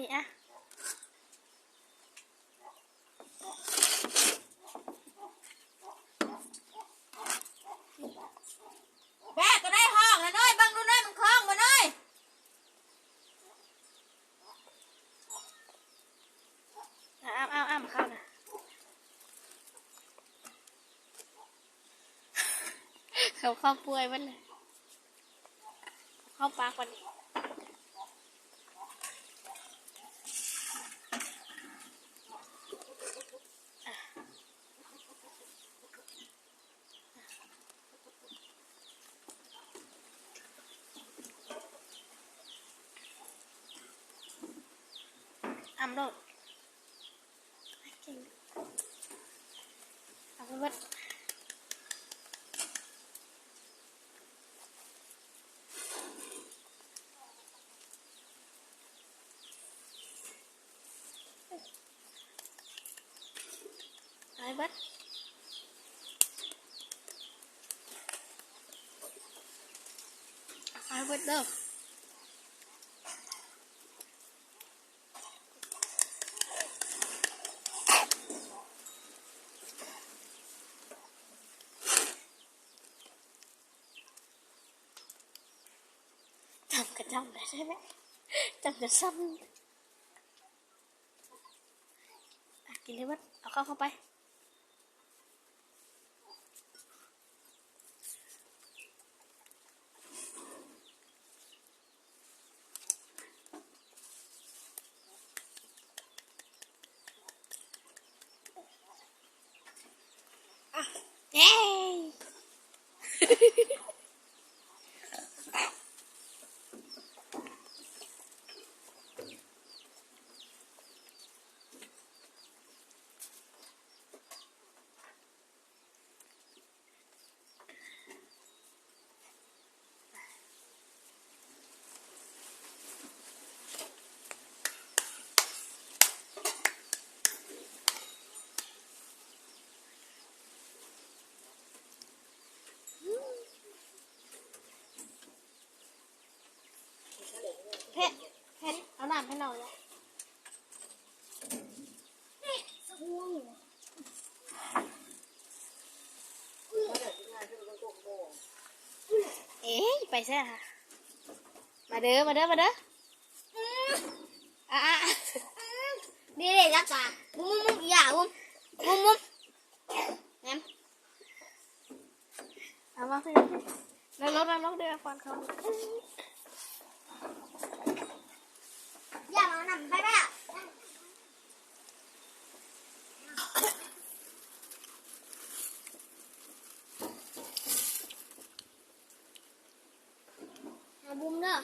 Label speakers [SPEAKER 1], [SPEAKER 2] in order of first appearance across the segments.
[SPEAKER 1] นี้อะ
[SPEAKER 2] แม่ก็ได้ห้องนะน้อยบังดูน้อยมันคล้องมาน้อย
[SPEAKER 1] อะอ้ามอ้ามอ้ามเข้านะเขาเข้าป่วยมันเลยเข้าปากวันนี้ อ้ามโลดเก่งเอาไปเบิด ไปเบัดไปเบัดเด้อ จำได้ใช่ไหมจำกระซ้ำกินเลยเบัดเอาเข้าเข้าไปเย้เพชรเพ ชรเอาน้ำให้หน่อยเลยเอ๊ะไปซะค่ะ มาเด้อ มาเด้อ มาเด้ออะอะอะ
[SPEAKER 2] นี่เลยยักษ์ตามุมมุมอย่ามุมมุมมุมแหม
[SPEAKER 1] เอามาพี่แล้วรถแล้วรถเดือฟันเขา
[SPEAKER 2] อย่ามาหนำไปแม่หาบุมเด้อ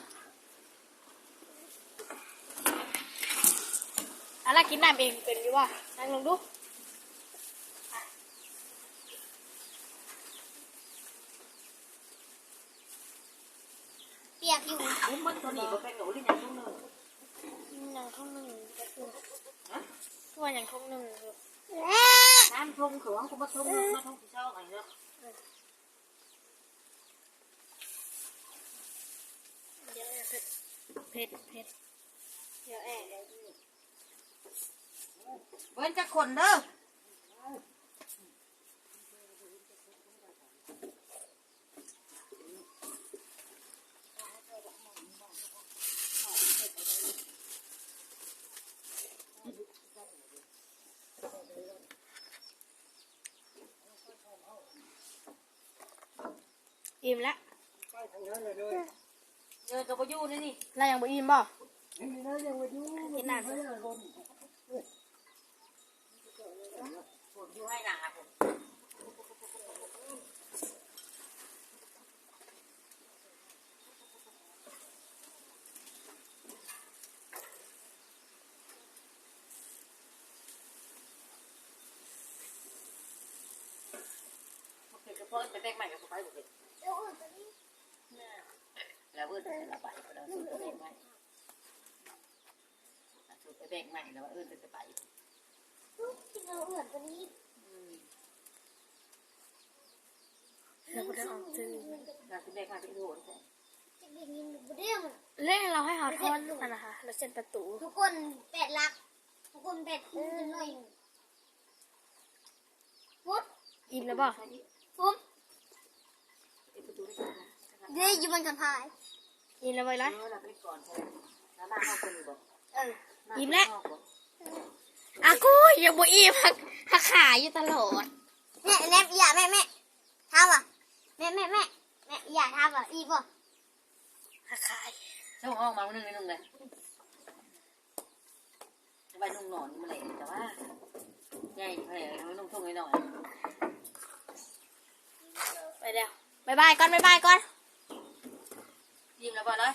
[SPEAKER 1] อะไรกินน้ำเย่างท้องหนึ่งคือน้ำ
[SPEAKER 3] ทงขวางกูมาทงมาทงที่เช้าไอ้เนาะ
[SPEAKER 1] เดี๋ยวแอบเผ็ดเผ็ดเดี๋ยวแอบ
[SPEAKER 2] เว้นจะคนเด้อ
[SPEAKER 1] อิ่มละ
[SPEAKER 3] เจอกับพายุนี่นี่
[SPEAKER 1] เรายังบ่อิ่มบ่
[SPEAKER 3] กินน้ำผมอยู่ให้หนาผมเก็บกร พาะไปแบกใหม่กับไปหมดเลยแล้วเอื้อนจะระบายเราสูดไปแบกใหม่สูดไปแบกใหม่แล้วเอื้อนจะไป
[SPEAKER 2] กินเอาเอื่อนตัวนี้
[SPEAKER 1] เราบ่ได้ออกซื้อ
[SPEAKER 3] เราจะแบกมาที่โดนใช่
[SPEAKER 2] จะได้ยินบ่ได้มัน
[SPEAKER 1] เล่นเราให้เขาทอนนั่นนะคะเราเซ็นประตู
[SPEAKER 2] ทุกคนแปดหลัก ทุกคนแปดอืมหน่อยหนึ่งฟุด
[SPEAKER 1] อิ่มแล้วบ่
[SPEAKER 2] ฟุด
[SPEAKER 3] ปิดประตูได้ก่อนนะ
[SPEAKER 2] เดี๋ยวอยู่บนกระพาย
[SPEAKER 1] อิ่มแล้วไป
[SPEAKER 3] เอ
[SPEAKER 1] เลย
[SPEAKER 3] อเราไปก่อนใช่ไหมแล้วมาเข้าคนอยู่บ่
[SPEAKER 2] เออ
[SPEAKER 1] อิ่มแล้วอากูยังบ่อิ่มหักหักขาอยู่ตลอด
[SPEAKER 2] แม่แม่อย่าแม่แม่ทำอะแม่แม่แม่แม่อย่าทำอะอีบ่
[SPEAKER 1] หักขา
[SPEAKER 3] ช่องห้องมาวันนึงนึงเลยไปนุ่งนอนมาเลยแต่ว่าใหญ่ไปเลยนุ่งทุ่งหน่อย
[SPEAKER 1] ไปแล้วบายบายก่อนบายบายก่อน
[SPEAKER 3] ยิ้มแล้วบ่เลย